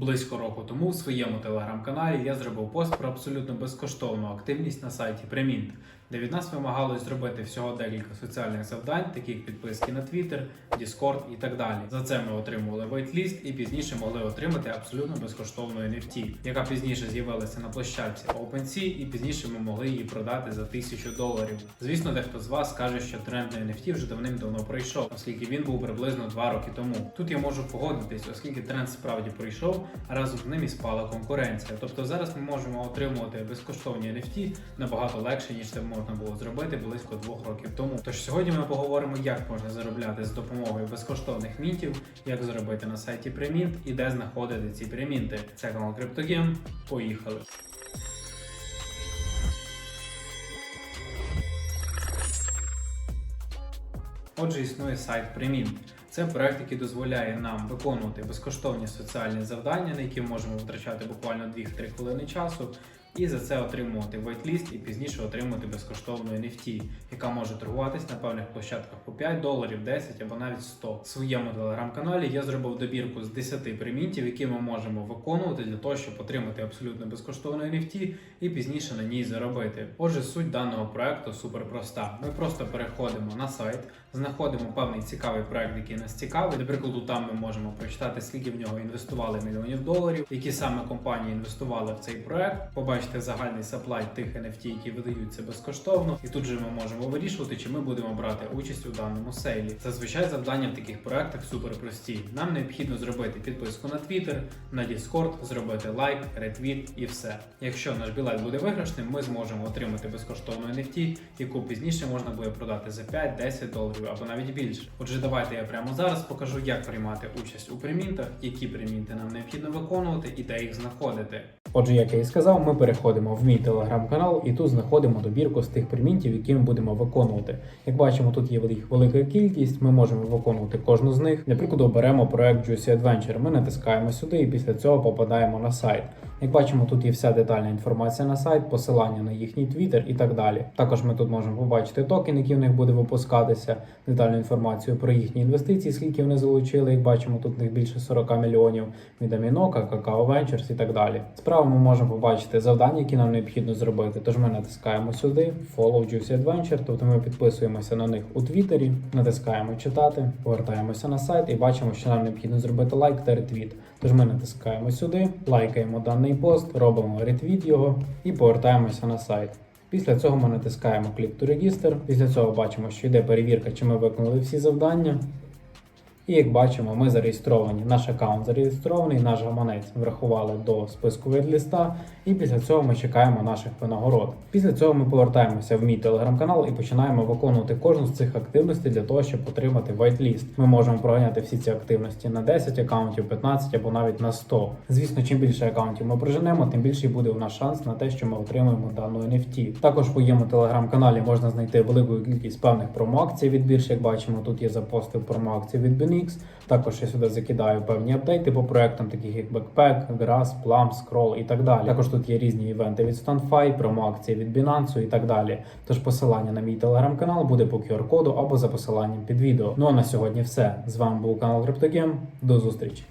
Близько року тому в своєму телеграм-каналі я зробив пост про абсолютно безкоштовну активність на сайті Premint, де від нас вимагалось зробити всього декілька соціальних завдань, таких як підписки на Twitter, Discord і так далі. За це ми отримували вейтліст і пізніше могли отримати абсолютно безкоштовну NFT, яка пізніше з'явилася на площадці OpenSea, і пізніше ми могли її продати за тисячу доларів. Звісно, дехто з вас каже, що тренд на NFT вже давним-давно пройшов, оскільки він був приблизно два роки тому. Тут я можу погодитись, оскільки тренд справді пройшов, а разом з ним і спала конкуренція. Тобто зараз ми можемо отримувати безкоштовні NFT набагато легше, ніж це можна було зробити близько двох років тому. Тож сьогодні ми поговоримо, як можна заробляти з допомогою безкоштовних мінтів, як зробити на сайті Premint і де знаходити ці премінти. Це канал CryptoGame. Поїхали! Отже, існує сайт Premint. Це проект, який дозволяє нам виконувати безкоштовні соціальні завдання, на які можемо витрачати буквально 2-3 хвилини часу, і за це отримувати вейтліст і пізніше отримувати безкоштовну NFT, яка може торгуватись на певних площадках по 5 доларів, 10 або навіть 100. В своєму телеграм-каналі я зробив добірку з 10 примітів, які ми можемо виконувати для того, щоб отримати абсолютно безкоштовну NFT і пізніше на ній заробити. Отже, суть даного проекту супер проста. Ми просто переходимо на сайт, знаходимо певний цікавий проект, який нас цікавий. До прикладу, там ми можемо прочитати, скільки в нього інвестували мільйонів доларів, які саме компанії інвестували в цей проект. Побачити загальний саплай тих NFT, які видаються безкоштовно, і тут же ми можемо вирішувати, чи ми будемо брати участь у даному сейлі. Зазвичай завдання в таких проектах супер прості. Нам необхідно зробити підписку на Twitter, на Discord, зробити лайк, ретвіт і все. Якщо наш білет буде виграшним, ми зможемо отримати безкоштовну NFT, яку пізніше можна буде продати за 5-10 доларів або навіть більше. Отже, давайте я прямо зараз покажу, як приймати участь у примінтах, які примінти нам необхідно виконувати і де їх знаходити. Отже, як я і сказав, ми переходимо в мій телеграм-канал і тут знаходимо добірку з тих примінтів, які ми будемо виконувати. Як бачимо, тут є їх велика кількість, ми можемо виконувати кожну з них. Для прикладу, беремо проект Juicy Adventure. Ми натискаємо сюди і після цього попадаємо на сайт. Як бачимо, тут є вся детальна інформація на сайт, посилання на їхній твіттер і так далі. Також ми тут можемо побачити токен, який в них буде випускатися, детальну інформацію про їхні інвестиції, скільки вони залучили. Як бачимо, тут в них більше 40 мільйонів від Амінока, Kakao Ventures і так далі. Справа ми можемо побачити завдання, які нам необхідно зробити. Тож ми натискаємо сюди Follow Juicy Adventure, тобто ми підписуємося на них у Твіттері, натискаємо читати, повертаємося на сайт і бачимо, що нам необхідно зробити лайк та ретвіт. Тож ми натискаємо сюди, лайкаємо даний пост, робимо ретвіт його і повертаємося на сайт. Після цього ми натискаємо Click to Register. Після цього бачимо, що йде перевірка, чи ми виконали всі завдання. І як бачимо, ми зареєстровані. Наш аккаунт зареєстрований, наш гаманець врахували до списку відліста, і після цього ми чекаємо наших винагород. Після цього ми повертаємося в мій телеграм-канал і починаємо виконувати кожну з цих активностей для того, щоб отримати вайтліст. Ми можемо проганяти всі ці активності на 10 аккаунтів, 15 або навіть на 100. Звісно, чим більше аккаунтів ми проженемо, тим більший буде у нас шанс на те, що ми отримаємо дану NFT. Також в моєму телеграм-каналі можна знайти велику кількість певних промоакцій від бірж. Як бачимо, тут є запостив промоакції від BNX. Також я сюди закидаю певні апдейти по проектам, таких як Backpack, Grass, Plum, Scroll і так далі. Також тут є різні івенти від StunFi, промоакції від Binance і так далі. Тож посилання на мій телеграм-канал буде по QR-коду або за посиланням під відео. Ну а на сьогодні все. З вами був канал CryptoGame. До зустрічі!